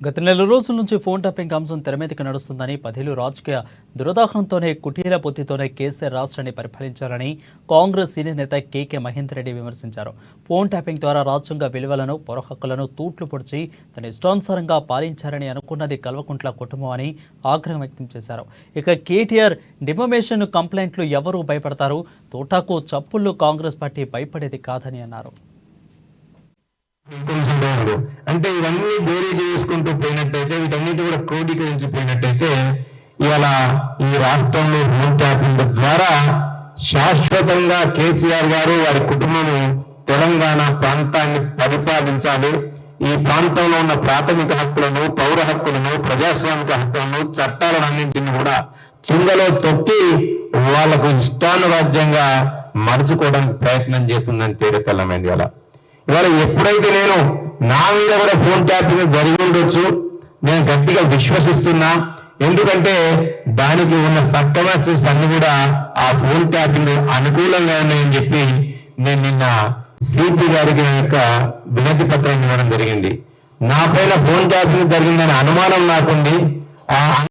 గత నెల రోజుల నుంచి ఫోన్ టాపింగ్ అంశం తెరమీదకి నడుస్తుందని పదేళ్ళు రాజకీయ దురదాహంతోనే కుటీల పొత్తితోనే కేసీఆర్ రాష్ట్రాన్ని పరిపాలించారని కాంగ్రెస్ సీనియర్ నేత కేకే మహేందర్ రెడ్డి విమర్శించారు. ఫోన్ ట్యాపింగ్ ద్వారా రాజ్యాంగ విలువలను పౌర హక్కులను తూట్లు పొడిచి తన ఇష్టానుసారంగా పాలించారని అనుకున్నది కల్వకుంట్ల కుటుంబం అని ఆగ్రహం వ్యక్తం చేశారు. ఇక కేటీఆర్ డిమమేషన్ కంప్లైంట్లు ఎవరు భయపడతారు? తోటాకు చప్పుళ్ళు కాంగ్రెస్ పార్టీ భయపడేది కాదని అన్నారు. అంటే ఇవన్నీ బేరీ చేసుకుంటూ పోయినట్టయితే వీటన్నిటి కూడా క్రోడీకరించి పోయినట్టయితే ఇవాళ ఈ రాష్ట్రంలో హోమ్ ట్యాపింగ్ ద్వారా శాశ్వతంగా కేసీఆర్ గారు వారి కుటుంబం తెలంగాణ ప్రాంతాన్ని పరిపాలించాలి. ఈ ప్రాంతంలో ఉన్న ప్రాథమిక హక్కులను పౌర హక్కులను ప్రజాస్వామిక హక్కులను చట్టాలన్నింటినీ కూడా తుంగలో తొక్కి వాళ్ళకు ఇష్టానురాజ్యంగా మరుచుకోవడానికి ప్రయత్నం చేస్తుందని తేలితెల్లమైంది అలా ఇవాళ ఎప్పుడైతే నేను నా మీద కూడా ఫోన్ ట్యాపింగ్ జరిగి ఉండొచ్చు నేను గట్టిగా విశ్వసిస్తున్నా. ఎందుకంటే దానికి ఉన్న సర్కమస్టెన్స్ అన్ని కూడా ఆ ఫోన్ ట్యాపింగ్ అనుకూలంగా ఉన్నాయని చెప్పి నేను నిన్న సిపి గారికి నా యొక్క వినతి పత్రం ఇవ్వడం జరిగింది. నా పైన ఫోన్ ట్యాపింగ్ జరిగిందనే అనుమానం నాకుంది. ఆ